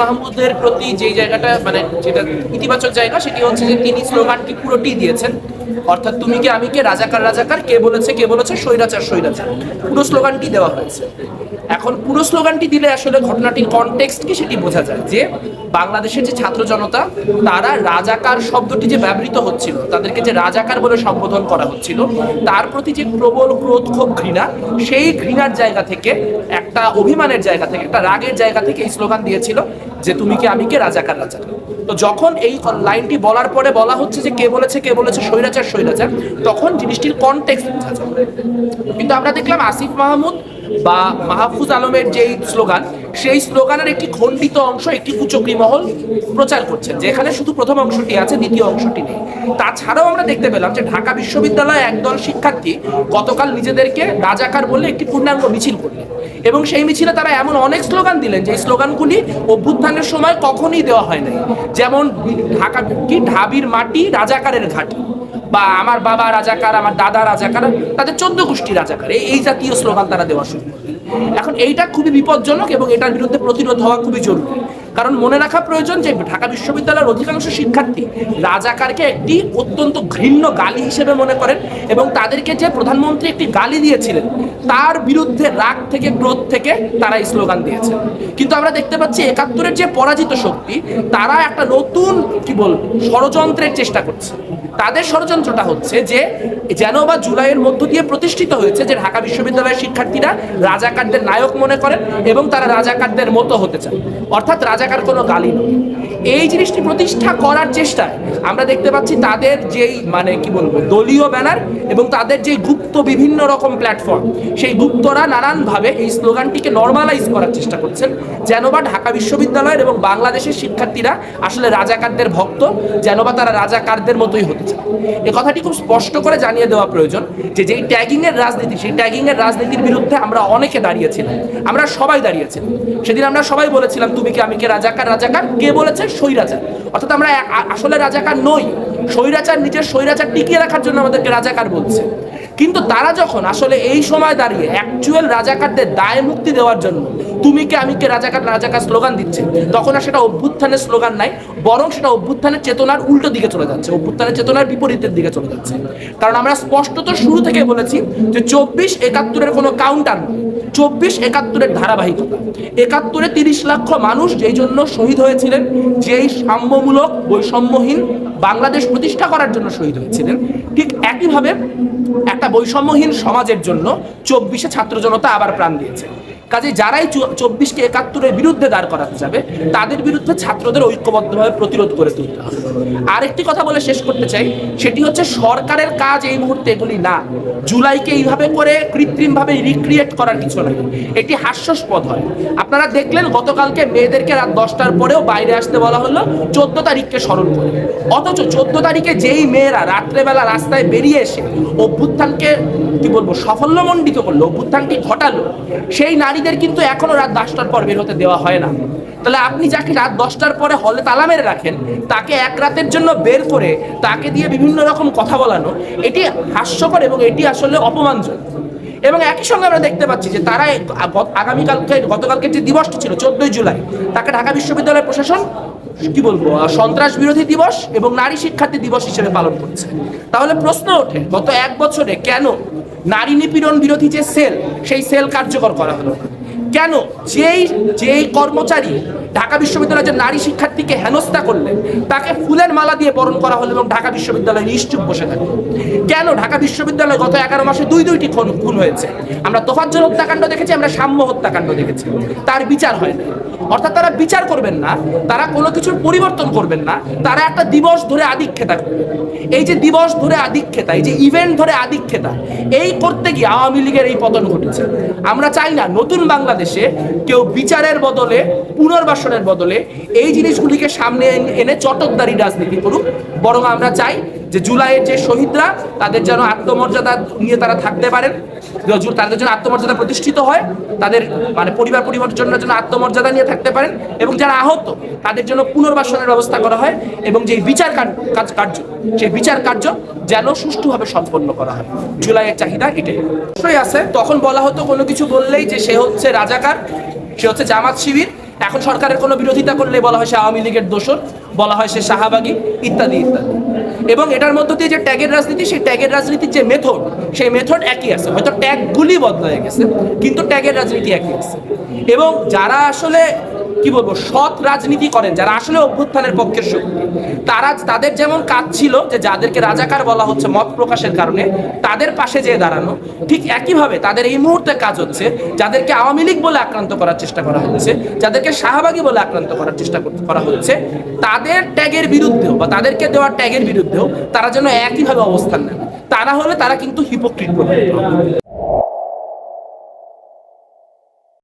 মাহমুদের প্রতি যেই জায়গাটা মানে যেটা ইতিবাচক জায়গা, সেটি হচ্ছে যে তিনি স্লোগানটি পুরোটি দিয়েছেন। অর্থাৎ তুমি কে, আমি কে, রাজাকার রাজাকার, কে বলেছে কে বলেছে, স্বৈরাচার স্বৈরাচার। পুরো স্লোগানটি দেওয়া হয়েছে। এখন পুরো স্লোগানটি দিলে আসলে ঘটনাটির কনটেক্সট কি সেটি বোঝা যায় যে বাংলাদেশের যে ছাত্র জনতা, তারা রাজাকার শব্দটি যে ব্যবহৃত হচ্ছিল, তাদেরকে যে রাজাকার বলে সম্বোধন করা হচ্ছিল, তার প্রতি যে প্রবল ক্রোধ, ক্ষোভ, ঘৃণা, সেই ঘৃণার জায়গা থেকে, একটা অভিমানের জায়গা থেকে, একটা রাগের জায়গা থেকে এই স্লোগান দিয়েছিল যে তুমি কি, আমি কে, রাজাকার রাজাকার। তো যখন এই লাইনটি বলার পরে বলা হচ্ছে যে কে বলেছে কে বলেছে, স্বৈরাচার স্বৈরাচার, তখন জিনিসটির কনটেক্সট বোঝা যায়। কিন্তু আমরা দেখলাম আসিফ মাহমুদ বা মাহফুজ আলমের যেই স্লোগান সেই স্লোগানের একটি খণ্ডিত অংশ, একটি কুচক্রি মহল প্রচার করছেন, যেখানে শুধু প্রথম অংশটি আছে, দ্বিতীয় অংশটি নেই। তাছাড়াও আমরা দেখতে পেলাম যে ঢাকা বিশ্ববিদ্যালয়ে একদল শিক্ষার্থী গতকাল নিজেদেরকে রাজাকার বলে একটি পূর্ণাঙ্গ মিছিল করলেন। এবং সেই মিছিলে তারা এমন অনেক স্লোগান দিলেন, যে স্লোগানগুলি অভ্যুত্থানের সময় কখনই দেওয়া হয় নাই। যেমন, ঢাকা কি? ঢাবির মাটি রাজাকারের ঘাটি। বা আমার বাবা রাজাকার, আমার দাদা রাজাকার, তাদের চোদ্দ গোষ্ঠী রাজাকার। এই- জাতীয় স্লোগান তারা দেওয়া শুরু। এখন এইটা খুবই বিপজ্জনক এবং এটার বিরুদ্ধে প্রতিরোধ হওয়া খুবই জরুরি। কারণ মনে রাখা প্রয়োজন যে ঢাকা বিশ্ববিদ্যালয়ের অধিকাংশ শিক্ষার্থী রাজাকারকে একটি অত্যন্ত ঘৃণ্য গালি হিসেবে মনে করেন এবং তাদেরকে যে প্রধানমন্ত্রী একটি গালি দিয়েছিলেন, তার বিরুদ্ধে রাগ থেকে, ক্রোধ থেকে তারা স্লোগান দিয়েছেন। কিন্তু আমরা দেখতে পাচ্ছি একাত্তরের যে পরাজিত শক্তি, তারা একটা নতুন, কি বলব, ষড়যন্ত্রের চেষ্টা করছে। তাদের ষড়যন্ত্রটা হচ্ছে যে যেন বা জুলাইয়ের মধ্য দিয়ে প্রতিষ্ঠিত হয়েছে যে ঢাকা বিশ্ববিদ্যালয়ের শিক্ষার্থীরা রাজাকারদের নায়ক মনে করেন এবং তারা রাজাকারদের মতো হতে চান। অর্থাৎ রাজাকার কোনো গালি নয়। এই জিনিসটি প্রতিষ্ঠা করার চেষ্টায় আমরা দেখতে পাচ্ছি তাদের যেই মানে কি বলব, দলীয় ব্যানার এবং তাদের যে গুপ্ত বিভিন্ন রকম প্ল্যাটফর্ম, সেই গুপ্তরা নানানভাবে এই স্লোগানটিকে নর্মালাইজ করার চেষ্টা করছেন। যেন বা ঢাকা বিশ্ববিদ্যালয়ের এবং বাংলাদেশের শিক্ষার্থীরা আসলে রাজাকারদের ভক্ত যেন বা তারা রাজাকারদের মতোই হতে চায় এ কথাটি খুব স্পষ্ট করে জানিয়ে দেওয়া প্রয়োজন যে যেই ট্যাগিং এর রাজনীতি, সেই ট্যাগিং এর রাজনীতির বিরুদ্ধে আমরা অনেকে দাঁড়িয়েছিলাম। আমরা সবাই দাঁড়িয়েছিলাম। সেদিন আমরা সবাই বলেছিলাম, তুমি কি আমি কে রাজাকার? রাজাকার? কে বলেছে? স্বৈরাচার। অর্থাৎ আমরা আসলে রাজাকার নই। স্বৈরাচার নিজের স্বৈরাচার টিকিয়ে রাখার জন্য আমাদেরকে রাজাকার বলছে। কিন্তু তারা যখন আসলে এই সময় দাঁড়িয়ে অ্যাকচুয়াল রাজাকারদের দায় মুক্তি দেওয়ার জন্য তুমি কে, আমি কে, রাজাকার রাজাকার স্লোগান দিচ্ছে। তখন আর সেটা অভ্যুত্থানের স্লোগান নাই, বরং সেটা অভ্যুত্থানের চেতনার উল্টো দিকে চলে যাচ্ছে, অভ্যুত্থানের চেতনার বিপরীতের দিকে চলে যাচ্ছে। কারণ আমরা স্পষ্টত শুরু থেকে বলেছি যে চব্বিশ একাত্তরের কোনো কাউন্টার চব্বিশ একাত্তরের ধারাবাহিকতা। একাত্তরে তিরিশ লক্ষ মানুষ যেই জন্য শহীদ হয়েছিলেন, যেই সাম্যমূলক বৈষম্যহীন বাংলাদেশ প্রতিষ্ঠা করার জন্য শহীদ হয়েছিলেন, ঠিক একইভাবে একটা বৈষম্যহীন সমাজের জন্য চব্বিশে ছাত্র জনতা আবার প্রাণ দিয়েছে। কাজে যারাই চব্বিশকে একাত্তরের বিরুদ্ধে দাঁড় করাতে যাবে, তাদের বিরুদ্ধে ছাত্রদের ঐক্যবদ্ধভাবে প্রতিরোধ করে তুলতে হবে। আরেকটি কথা বলে শেষ করতে চাই, সেটি হচ্ছে সরকারের কাজ এই মুহূর্তে এগুলি না। জুলাইকে এইভাবে করে কৃত্রিমভাবে রিক্রিয়েট করার কিছু নাই। এটি হাস্যাস্পদ হয়। আপনারা দেখলেন গতকালকে মেয়েদেরকে রাত দশটার পরেও বাইরে আসতে বলা হলো, চোদ্দ তারিখকে স্মরণ করে। অথচ চোদ্দ তারিখে যেই মেয়েরা রাত্রেবেলা রাস্তায় বেরিয়ে এসে অভ্যুত্থানকে, কি বলব, সাফল্যমণ্ডিত করল অভ্যুত্থানটি ঘটালো, সেই নারীদের কিন্তু এখনও রাত দশটার পর বের হতে দেওয়া হয় না। তাহলে আপনি যাকে রাত দশটার পরে হলে তালা মেরে রাখেন, তাকে এক রাতের জন্য বের করে তাকে দিয়ে বিভিন্ন রকম কথা বলানো, এটি হাস্যকর এবং এটি আসলে অপমানজনক। এবং একই সঙ্গে আমরা দেখতে পাচ্ছি যে তারা আগামীকালকে, গতকালকে যে দিবসটি ছিল, চোদ্দই জুলাই, তাকে ঢাকা বিশ্ববিদ্যালয় প্রশাসন কি বলব সন্ত্রাস বিরোধী দিবস এবং নারী শিক্ষার্থী দিবস হিসেবে পালন করছে তাহলে প্রশ্ন ওঠে, গত এক বছরে কেন নারী নিপীড়ন বিরোধী যে সেল, সেই সেল কার্যকর করা হলো না? কেন যেই যেই কর্মচারী ঢাকা বিশ্ববিদ্যালয়ের যে নারী শিক্ষার্থীকে হেনস্থা করলেন, তাকে ফুলের মালা দিয়ে বরণ করা হলো এবং ঢাকা বিশ্ববিদ্যালয়ে নিশ্চুপ বসে থাকে। কেন ঢাকা বিশ্ববিদ্যালয়ে গত এগারো মাসে দুই, দুইটি খুন খুন হয়েছে? আমরা তোফাজ্জল হত্যাকাণ্ড দেখেছি, আমরা সাম্য হত্যাকাণ্ড দেখেছি। তার বিচার হয় না অর্থাৎ তারা বিচার করবেন না, তারা কোনো কিছুর পরিবর্তন করবেন না, তারা একটা দিবস ধরে আধিক্ষেতা করবে। এই যে দিবস ধরে আধিক্ষেতা এই যে ইভেন্ট ধরে আধিক্ষেতা এই করতে গিয়ে আওয়ামী লীগের এই পতন ঘটেছে। আমরা চাই না নতুন বাংলাদেশে কেউ বিচারের বদলে, পুনর্বাসনের বদলে এই জিনিসগুলিকে সামনে এনে চটকদারি রাজনীতি করুক। বরং আমরা চাই যে জুলাইয়ের যে শহীদরা, তাদের যেন আত্মমর্যাদা নিয়ে তারা থাকতে পারেন। তাদের জন্য আত্মমর্যাদা প্রতিষ্ঠিত হয়, তাদের মানে পরিবার পরিবর্তনের জন্য আত্মমর্যাদা নিয়ে থাকতে পারেন এবং যারা আহত, তাদের জন্য পুনর্বাসনের ব্যবস্থা করা হয় এবং যে বিচার কাজ কার্য, সেই বিচার কার্য যেন সুষ্ঠুভাবে সম্পন্ন করা হয়। জুলাইয়ের চাহিদা এটাই। অবশ্যই আছে। তখন বলা হতো কোনো কিছু বললেই যে সে হচ্ছে রাজাকার, সে হচ্ছে জামাত শিবির। এখন সরকারের কোনো বিরোধিতা করলে বলা হয় সে আওয়ামী লীগের দোষর, বলা হয় সে শাহবাগী, ইত্যাদি ইত্যাদি। এবং এটার মধ্য দিয়ে যে ট্যাগের রাজনীতি, সেই ট্যাগের রাজনীতির যে মেথড সেই মেথড একই আছে। হয়তো ট্যাগগুলি বদলায় গেছে, কিন্তু ট্যাগের রাজনীতি একই আছে। এবং যারা আসলে কি বলব, সৎ রাজনীতি করেন যারা আসলে অভ্যুত্থানের পক্ষের শক্তি। তারা তাদের যেমন কাজ ছিল যে যাদেরকে রাজাকার বলা হচ্ছে মত প্রকাশের কারণে, তাদের পাশে যেয়ে দাঁড়ানো, ঠিক একইভাবে তাদের এই মুহূর্তে কাজ হচ্ছে যাদেরকে আওয়ামী লীগ বলে আক্রান্ত করার চেষ্টা করা হচ্ছে, যাদেরকে শাহবাগী বলে আক্রান্ত করার চেষ্টা কর- হচ্ছে, তাদের ট্যাগের বিরুদ্ধেও বা তাদেরকে দেওয়ার ট্যাগের বিরুদ্ধেও তারা যেন একইভাবে অবস্থান নেয় তারা হলে তারা কিন্তু হিপোক্রিট বলে